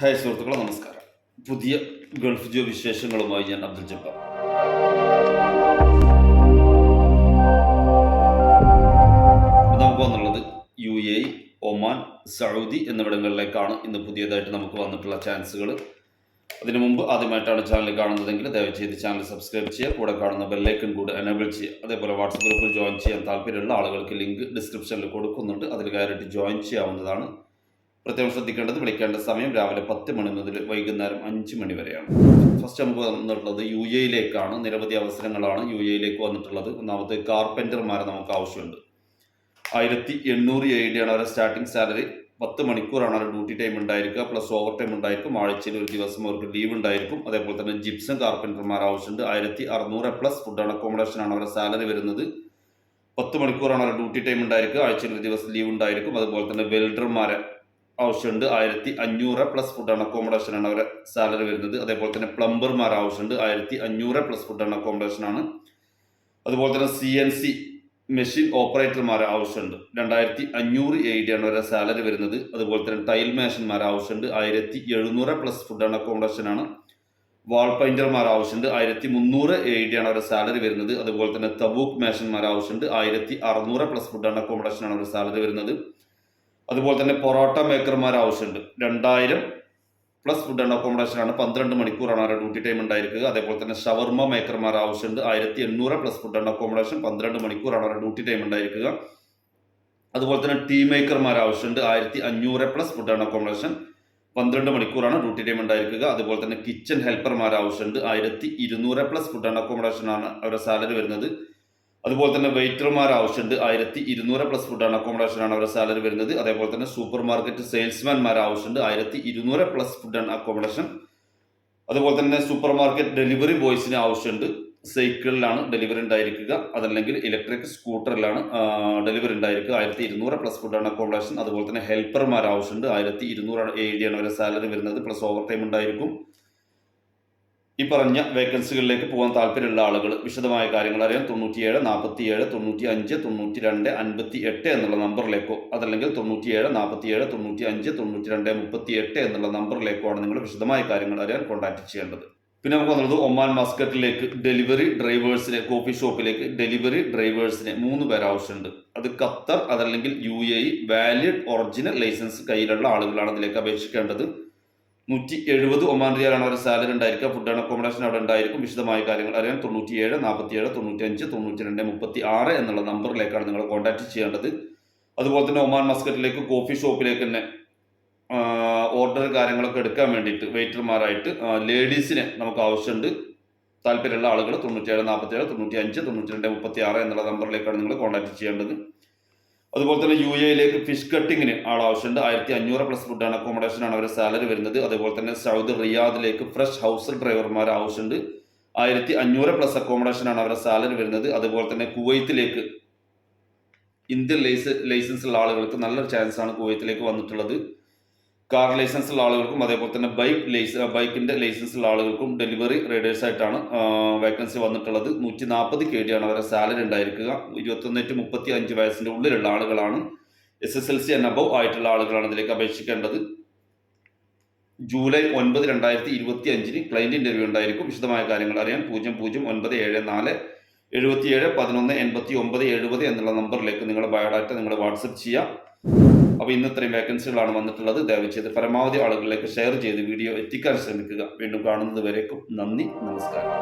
Hi സുഹൃത്തുക്കളെ നമസ്കാരം. പുതിയ ഗൾഫ് ജോ വിശേഷങ്ങളുമായി ഞാൻ അബ്ദുൽ ജബ്ബാർ. നമുക്ക് വന്നുള്ളത് യു എ ഒമാൻ സൗദി എന്നിവിടങ്ങളിലേക്കാണ് ഇന്ന് പുതിയതായിട്ട് നമുക്ക് വന്നിട്ടുള്ള ചാൻസുകൾ അതിനു മുമ്പ് ആദ്യമായിട്ടാണ് ചാനൽ കാണുന്നതെങ്കിൽ ദയവ് ചെയ്ത് ചാനൽ സബ്സ്ക്രൈബ് ചെയ്യുക. കൂടെ കാണുന്ന ബെല്ലൈക്കൺ കൂടെ എനേബിൾ ചെയ്യുക. അതേപോലെ വാട്സപ്പ് ഗ്രൂപ്പിൽ ജോയിൻ ചെയ്യാൻ താല്പര്യമുള്ള ആളുകൾക്ക് ലിങ്ക് ഡിസ്ക്രിപ്ഷനിൽ കൊടുക്കുന്നുണ്ട്. അതിൽ കയറിയിട്ട് ജോയിൻ ചെയ്യാവുന്നതാണ്. പ്രത്യേകം ശ്രദ്ധിക്കേണ്ടത് വിളിക്കേണ്ട സമയം രാവിലെ പത്ത് മണി മുതൽ വൈകുന്നേരം അഞ്ച് മണി വരെയാണ്. ഫസ്റ്റ് നമുക്ക് വന്നിട്ടുള്ളത് യു എയിലേക്കാണ്. നിരവധി അവസരങ്ങളാണ് യു എയിലേക്ക് വന്നിട്ടുള്ളത്. ഒന്നാമത് കാർപ്പന്റർമാരെ നമുക്ക് ആവശ്യമുണ്ട്. ആയിരത്തി എണ്ണൂറ് എ ഡിയാണ് അവരുടെ സ്റ്റാർട്ടിംഗ് സാലറി പത്ത് മണിക്കൂറാണ് അവരുടെ ഡ്യൂട്ടി ടൈം ഉണ്ടായിരിക്കുക. പ്ലസ് ഓവർ ടൈം ഉണ്ടായിരിക്കും. ആഴ്ചയിൽ ഒരു ദിവസം അവർക്ക് ലീവ് ഉണ്ടായിരിക്കും. അതേപോലെ തന്നെ ജിപ്സം കാർപ്പന്റർമാർ ആവശ്യമുണ്ട്. ആയിരത്തി അറുന്നൂറ് പ്ലസ് ഫുഡ് ആൻഡ് അക്കോമഡേഷൻ ആണ് അവരുടെ സാലറി വരുന്നത്. പത്ത് മണിക്കൂറാണ് അവരുടെ ഡ്യൂട്ടി ടൈം ഉണ്ടായിരിക്കുക. ആഴ്ചയിൽ ഒരു ദിവസം ലീവ് ഉണ്ടായിരിക്കും. അതുപോലെ തന്നെ വെൽഡർമാരെ ആവശ്യമുണ്ട്. ആയിരത്തി അഞ്ഞൂറ് പ്ലസ് ഫുഡ് ആൻഡ് അക്കോമഡേഷൻ ആണ് അവരെ സാലറി വരുന്നത്. അതേപോലെ തന്നെ പ്ലംബർമാർ ആവശ്യമുണ്ട്. ആയിരത്തി അഞ്ഞൂറ് പ്ലസ് ഫുഡ് ആൻഡ് അക്കോമഡേഷൻ ആണ്. അതുപോലെ തന്നെ സി എൻ സി മെഷീൻ ഓപ്പറേറ്റർമാർ ആവശ്യമുണ്ട്. രണ്ടായിരത്തി അഞ്ഞൂറ് എ ഡി ആണ് അവരെ സാലറി വരുന്നത്. അതുപോലെ തന്നെ ടൈൽ മേഷന്മാർ ആവശ്യമുണ്ട്. ആയിരത്തി എഴുന്നൂറ് പ്ലസ് ഫുഡ് ആൻഡ് അക്കോമഡേഷൻ ആണ്. വാൾ പെയിന്റർമാർ ആവശ്യമുണ്ട്. ആയിരത്തി മുന്നൂറ് എ ഡി ആണ് അവരെ സാലറി വരുന്നത്. അതുപോലെ തന്നെ തബൂക്ക് മേഷന്മാർ ആവശ്യമുണ്ട്. ആയിരത്തി അറുന്നൂറ് പ്ലസ് ഫുഡ് ആൻഡ് അക്കോമഡേഷൻ ആണ് അവരുടെ സാലറി വരുന്നത്. അതുപോലെ തന്നെ പൊറോട്ട മേക്കർമാർ ആവശ്യമുണ്ട്. രണ്ടായിരം പ്ലസ് ഫുഡ് ആൻഡ് അക്കോമഡേഷൻ ആണ്. പന്ത്രണ്ട് മണിക്കൂറാണ് അവരുടെ ഡ്യൂട്ടി ടൈം ഉണ്ടായിരിക്കുക. അതേപോലെ തന്നെ ഷവർമ മേക്കർമാർ ആവശ്യമുണ്ട്. ആയിരത്തി എണ്ണൂറ് പ്ലസ് ഫുഡ് ആൻഡ് അക്കോമഡേഷൻ പന്ത്രണ്ട് മണിക്കൂറാണ് അവരുടെ ഡ്യൂട്ടി ടൈം ഉണ്ടായിരിക്കുക. അതുപോലെ തന്നെ ടീ മേക്കർമാർ ആവശ്യമുണ്ട്. ആയിരത്തി അഞ്ഞൂറ് പ്ലസ് ഫുഡ് ആൻഡ് അക്കോമഡേഷൻ പന്ത്രണ്ട് മണിക്കൂറാണ് ഡ്യൂട്ടി ടൈം ഉണ്ടായിരിക്കുക. അതുപോലെ തന്നെ കിച്ചൺ ഹെൽപ്പർമാർ ആവശ്യമുണ്ട്. ആയിരത്തി ഇരുന്നൂറ് പ്ലസ് ഫുഡ് ആൻഡ് അക്കോമഡേഷൻ ആണ് അവരുടെ സാലറി വരുന്നത്. അതുപോലെ തന്നെ വെയിറ്റർമാർ ആവശ്യമുണ്ട്. ആയിരത്തി ഇരുന്നൂറ് പ്ലസ് ഫുഡ് ആൻഡ് അക്കോമഡേഷൻ ആണ് അവരുടെ സാലറി വരുന്നത്. അതേപോലെ തന്നെ സൂപ്പർ മാർക്കറ്റ് സെയിൽസ്മാൻമാർ ആവശ്യമുണ്ട്. ആയിരത്തി ഇരുന്നൂറ് പ്ലസ് ഫുഡ് ആൻഡ് അക്കോമഡേഷൻ അതുപോലെ തന്നെ സൂപ്പർ മാർക്കറ്റ് ഡെലിവറി ബോയ്സിന് ആവശ്യമുണ്ട് സൈക്കിളിലാണ് ഡെലിവറി ഉണ്ടായിരിക്കുക. അതല്ലെങ്കിൽ ഇലക്ട്രിക് സ്കൂട്ടറിലാണ് ഡെലിവറി ഉണ്ടായിരിക്കുക. ആയിരത്തി ഇരുന്നൂറ് പ്ലസ് ഫുഡ് ആൻഡ് അക്കോമഡേഷൻ അതുപോലെ തന്നെ ഹെൽപ്പർമാർ ആവശ്യമുണ്ട്. ആയിരത്തി ഇരുന്നൂറ് ആണ് അവരുടെ സാലറി വരുന്നത്. പ്ലസ് ഓവർ ടൈം ഉണ്ടായിരിക്കും. ഈ പറഞ്ഞ വേക്കൻസികളിലേക്ക് പോകാൻ താല്പര്യമുള്ള ആളുകൾ വിശദമായ കാര്യങ്ങൾ അറിയാൻ തൊണ്ണൂറ്റിയേഴ് നാൽപ്പത്തിയേഴ് തൊണ്ണൂറ്റി അഞ്ച് തൊണ്ണൂറ്റി രണ്ട് അൻപത്തി എട്ട് എന്നുള്ള നമ്പറിലേക്കോ അതല്ലെങ്കിൽ തൊണ്ണൂറ്റിയേഴ് നാൽപ്പത്തിയേഴ് തൊണ്ണൂറ്റി അഞ്ച് തൊണ്ണൂറ്റി രണ്ട് മുപ്പത്തി എട്ട് എന്നുള്ള നമ്പറിലേക്കോ ആണ് നിങ്ങൾ വിശദമായ കാര്യങ്ങൾ അറിയാൻ കോൺടാക്ട് ചെയ്യേണ്ടത്. പിന്നെ നമുക്ക് വന്നത് ഒമാൻ മസ്കറ്റിലേക്ക് ഡെലിവറി ഡ്രൈവേഴ്സിനെ കോഫി ഷോപ്പിലേക്ക് ഡെലിവറി ഡ്രൈവേഴ്സിനെ മൂന്ന് പേര് ആവശ്യമുണ്ട്. അത് ഖത്തർ അതല്ലെങ്കിൽ U A valid original licence കയ്യിലുള്ള ആളുകളാണ് അതിലേക്ക് അപേക്ഷിക്കേണ്ടത്. നൂറ്റി എഴുപത് ഒമാൻ റിയാലാണ് അവരുടെ സാലറി ഉണ്ടായിരിക്കുക. ഫുഡ് ആൻഡ് അക്കോമഡേഷൻ അവിടെ ഉണ്ടായിരിക്കും. വിശദമായ കാര്യങ്ങൾ അറിയാൻ തൊണ്ണൂറ്റിയേഴ് നാൽപ്പത്തിയേഴ് തൊണ്ണൂറ്റി അഞ്ച് തൊണ്ണൂറ്റി രണ്ട് മുപ്പത്തി ആറ് എന്നുള്ള നമ്പറിലേക്കാണ് നിങ്ങൾ കോൺടാക്ട് ചെയ്യേണ്ടത്. അതുപോലെ തന്നെ ഒമാൻ മസ്കറ്റിലേക്ക് കോഫി ഷോപ്പിലേക്ക് തന്നെ ഓർഡർ കാര്യങ്ങളൊക്കെ എടുക്കാൻ വേണ്ടിയിട്ട് വെയിറ്റർമാരായിട്ട് ലേഡീസിനെ നമുക്ക് ആവശ്യമുണ്ട്. താല്പര്യമുള്ള ആളുകൾ തൊണ്ണൂറ്റിയേഴ് നാൽപ്പത്തിയേഴ് തൊണ്ണൂറ്റി അഞ്ച് തൊണ്ണൂറ്റി രണ്ട് മുപ്പത്തി ആറ് എന്നുള്ള നമ്പറിലേക്കാണ് നിങ്ങൾ കോൺടാക്ട് ചെയ്യേണ്ടത്. അതുപോലെ തന്നെ യു എയിലേക്ക് ഫിഷ് കട്ടിങ്ങിന് ആൾ ആവശ്യമുണ്ട് ആയിരത്തി അഞ്ഞൂറ് പ്ലസ് ഫുഡ് ആൻഡ് അക്കോമഡേഷൻ ആണ് അവരുടെ സാലറി വരുന്നത്. അതുപോലെ തന്നെ സൗദി റിയാദിലേക്ക് ഫ്രഷ് ഹൗസ് ഡ്രൈവർമാർ ആവശ്യമുണ്ട്. ആയിരത്തി അഞ്ഞൂറ് പ്ലസ് അക്കോമഡേഷൻ ആണ് അവരുടെ സാലറി വരുന്നത്. അതുപോലെ തന്നെ കുവൈത്തിലേക്ക് ഇന്ത്യൻ ലൈസ് ലൈസൻസ് ഉള്ള ആളുകൾക്ക് നല്ലൊരു ചാൻസ് ആണ് കുവൈത്തിലേക്ക് വന്നിട്ടുള്ളത്. കാർ ലൈസൻസ് ഉള്ള ആളുകൾക്കും അതേപോലെ തന്നെ ബൈക്ക് ലൈസ് ബൈക്കിന്റെ ലൈസൻസ് ഉള്ള ആളുകൾക്കും ഡെലിവറി റൈഡേഴ്സ് ആയിട്ടാണ് വേക്കൻസി വന്നിട്ടുള്ളത്. നൂറ്റി നാൽപ്പത് കെ ഡി ആണ് അവരുടെ സാലറി ഉണ്ടായിരിക്കുക. ഇരുപത്തൊന്ന് ടു മുപ്പത്തി അഞ്ച് വയസ്സിന്റെ ഉള്ളിലുള്ള ആളുകളാണ്. S S L C and above ആയിട്ടുള്ള ആളുകളാണ് ഇതിലേക്ക് അപേക്ഷിക്കേണ്ടത്. ജൂലൈ ഒൻപത് രണ്ടായിരത്തി ഇരുപത്തി അഞ്ചിന് ക്ലൈന്റ് ഇന്റർവ്യൂ ഉണ്ടായിരിക്കും. വിശദമായ കാര്യങ്ങൾ അറിയാൻ പൂജ്യം പൂജ്യം ഒൻപത് ഏഴ് നാല് എഴുപത്തിയേഴ് പതിനൊന്ന് എൺപത്തി ഒമ്പത് എഴുപത് എന്നുള്ള നമ്പറിലേക്ക് നിങ്ങളുടെ ബയോഡാറ്റ നിങ്ങൾ വാട്സപ്പ് ചെയ്യാം. അപ്പോൾ ഇന്ന് ഇത്രയും വേക്കൻസികളാണ് വന്നിട്ടുള്ളത്. ദയവ് ചെയ്ത് പരമാവധി ആളുകളിലേക്ക് ഷെയർ ചെയ്ത് വീഡിയോ എത്തിക്കാൻ ശ്രമിക്കുക. വീണ്ടും കാണുന്നത് വരേക്കും നന്ദി നമസ്കാരം.